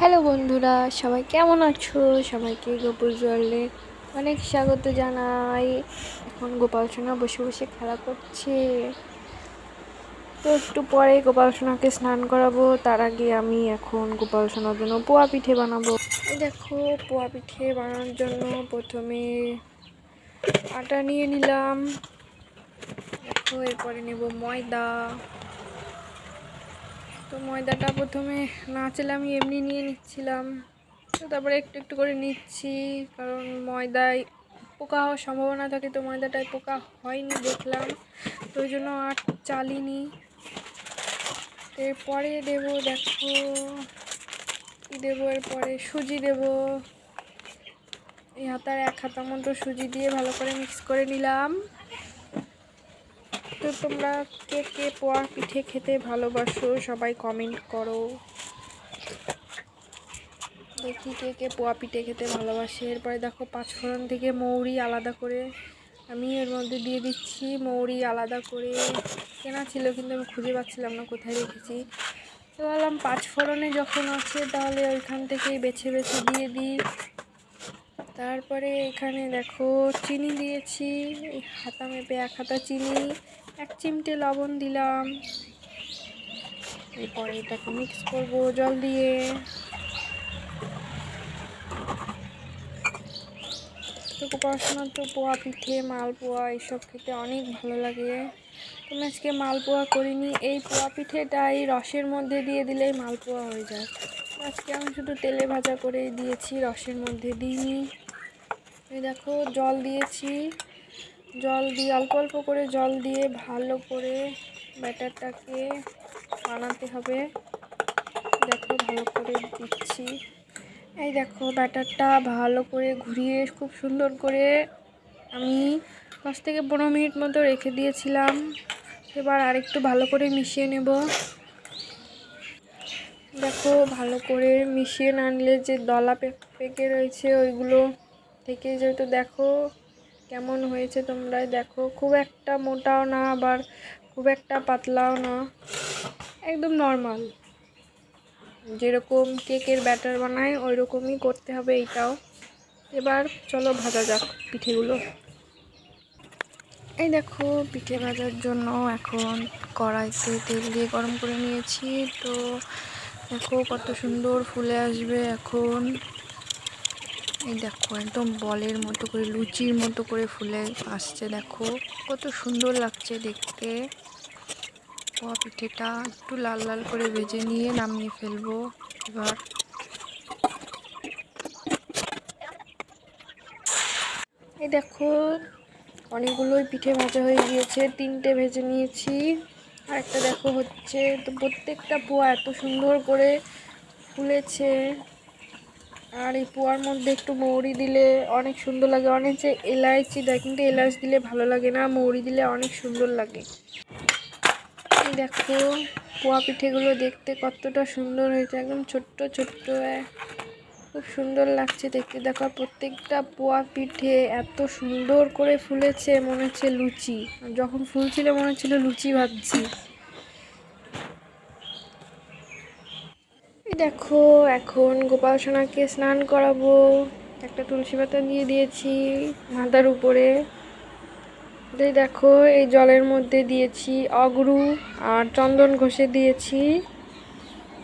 Hello বন্ধুরা, সবাই কেমন আছো? সবাইকে গোপুর জলে অনেক স্বাগত জানাই। এখন গোপাল সোনা বসে বসে খেলা করছে। তো একটু পরে গোপাল সোনাকে স্নান করাবো। তার আগে আমি এখন গোপাল সোনার জন্য পোয়া পিঠে বানাবো। দেখো, পোয়া পিঠে বানানোর জন্য প্রথমে আটা নিয়ে নিলাম। দেখো, এরপরে নেব ময়দা। তো ময়দাটা প্রথমে না চাইলে আমি এমনি নিয়ে নিচ্ছিলাম। তো তারপরে একটু একটু করে নিচ্ছি, কারণ ময়দায় পোকা হওয়ার সম্ভাবনা থাকে, তো ময়দাটায় পোকা হয়নি দেখলাম। তো ওই জন্য আর চালিনি। এরপরে দেবো, দেখো দেবো এরপরে? সুজি দেবো। এই হাতার এক হাতা মতো সুজি দিয়ে ভালো করে মিক্স করে নিলাম। তো তোমরা কে কে পোয়া পিঠে খেতে ভালোবাসো সবাই কমেন্ট করো। দেখি কে কে পোয়া পিঠে খেতে ভালোবাসে। এরপরে দেখো পাঁচফোড়ন থেকে মৌরি আলাদা করে। আমি এর মধ্যে দিয়ে দিচ্ছি মৌরি আলাদা করে। কেনা ছিল কিন্তু আমি খুঁজে পাচ্ছিলাম না, কোথায় রেখেছি? তো বললাম পাঁচফোড়নে যখন আছে তাহলে ওইখান থেকেই বেছে বেছে দিয়ে দিই। তারপরে এখানে দেখো চিনি দিয়েছি হাতা মেপে এক হাতা চিনি, এক চিমটে লবণ দিলাম। এরপরে এটাকে মিক্স করব জল দিয়ে। পড়াশোনার তো পোয়া পিঠে, মালপোয়া এইসব খেতে অনেক ভালো লাগে। তুমি আজকে মালপোয়া করিনি, এই পোয়া পিঠেটা এই রসের মধ্যে দিয়ে দিলেই মালপোয়া হয়ে যায়। আজকে আমি শুধু তেলে ভাজা করে দিয়েছি, রসের মধ্যে দিইনি। এই দেখো, জল দিয়েছি। জল দিয়ে, অল্প অল্প করে জল দিয়ে ভালো করে ব্যাটারটাকে বানাতে হবে। দেখো, ভালো করে দিচ্ছি। এই দেখো, ব্যাটারটা ভালো করে ঘুরিয়ে, খুব সুন্দর করে আমি দশ থেকে পনেরো মিনিট মতো রেখে দিয়েছিলাম। এবার আরেকটু ভালো করে মিশিয়ে নেব। দেখো, ভালো করে মিশিয়ে না নিলে যে দলা পেকে রয়েছে ওইগুলো থেকে যেহেতু দেখো কেমন হয়েছে তোমরা দেখো। খুব একটা মোটাও না, আবার খুব একটা পাতলাও না। একদম নর্মাল যেরকম কেকের ব্যাটার বানায় ওই রকমই করতে হবে এইটাও। এবার চলো ভাজা যাক পিঠেগুলো। এই দেখো, পিঠে ভাজার জন্য এখন কড়াইতে তেল দিয়ে গরম করে নিয়েছি। তো দেখো কত সুন্দর ফুলে আসবে এখন। এই দেখো, একদম বলের মতো করে, লুচির মতো করে ফুলে আসছে, দেখো। কত সুন্দর লাগছে দেখতে। পোয়া পিঠেটা একটু লাল লাল করে ভেজে নিয়ে নামিয়ে ফেলব এবার। এই দেখো, অনেকগুলোই পিঠে ভাজা হয়ে গিয়েছে, তিনটে ভেজে নিয়েছি। আর একটা দেখো হচ্ছে, তো প্রত্যেকটা পোয়া এত সুন্দর করে ফুলেছে। আর এই পোয়ার মধ্যে একটু মৌরি দিলে অনেক সুন্দর লাগে। অনেক যে এলাইচি দেয়, কিন্তু এলাচ দিলে ভালো লাগে না, মৌরি দিলে অনেক সুন্দর লাগে। এই দেখো, পোয়া পিঠেগুলো দেখতে কতটা সুন্দর হয়েছে, একদম ছোট্ট ছোট্ট। খুব সুন্দর লাগছে দেখতে। দেখো, প্রত্যেকটা পোয়া পিঠে এত সুন্দর করে ফুলেছে, মনে হচ্ছে লুচি। যখন ফুলছিল, মনে হচ্ছিল লুচি ভাবছি। দেখো, এখন গোপাল সোনাকে স্নান করাবো। একটা তুলসী পাতা দিয়ে দিয়েছি মাথার উপরে। দেখো, এই জলের মধ্যে দিয়েছি অগরু আর চন্দন ঘষে দিয়েছি।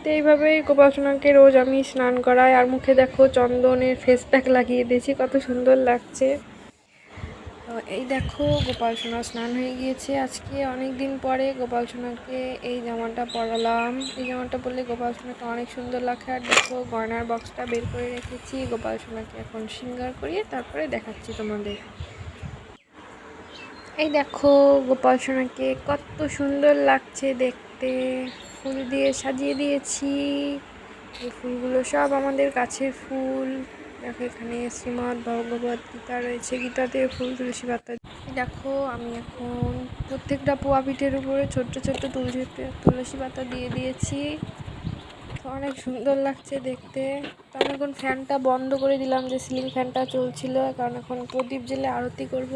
তো এইভাবেই গোপাল সোনাকে রোজ আমি স্নান করাই। আর মুখে দেখো চন্দনের ফেস প্যাক লাগিয়ে দিয়েছি, কত সুন্দর লাগছে। তো এই দেখো, গোপাল সোনা স্নান হয়ে গিয়েছে। আজকে অনেক দিন পরে গোপাল সোনাকে এই জামাটা পরালাম। এই জামাটা পরলে গোপাল সোনাকে অনেক সুন্দর লাগে আর দেখো, গয়নার বক্সটা বের করে রেখেছি। গোপাল সোনাকে এখন সিঙ্গার করিয়ে তারপরে দেখাচ্ছি তোমাদের। এই দেখো, গোপাল সোনাকে কত সুন্দর লাগছে দেখতে। ফুল দিয়ে সাজিয়ে দিয়েছি। এই ফুলগুলো সব আমাদের গাছের ফুল। দেখো, এখানে শ্রীমৎ ভগবত গীতা রয়েছে। গীতাতে ফুল, তুলসী পাতা। দেখো, আমি এখন প্রত্যেকটা পোয়া পিঠের উপরে ছোট্ট ছোট্ট তুলসী তুলসী পাতা দিয়ে দিয়েছি। অনেক সুন্দর লাগছে দেখতে। তো আমি এখন ফ্যানটা বন্ধ করে দিলাম, যে সিলিং ফ্যানটা চলছিল। কারণ এখন প্রদীপ জেলে আরতি করব।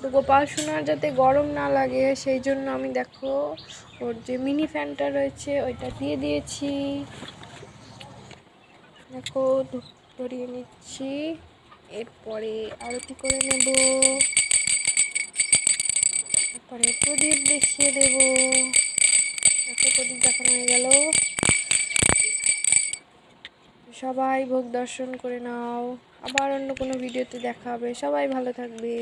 তো গোপাল সোনার যাতে গরম না লাগে, সেই জন্য আমি দেখো, ওর যে মিনি ফ্যানটা রয়েছে, ওইটা দিয়ে দিয়েছি। দেখো ধরিয়ে নিচ্ছি। এরপরে আরতি করে নেব? তারপরে প্রদীপ দেখিয়ে দেব। দেখো, প্রদীপ দেখানো হয়ে গেল। সবাই ভোগ দর্শন করে নাও। আবার অন্য কোনো ভিডিওতে দেখা হবে সবাই ভালো থাকবে।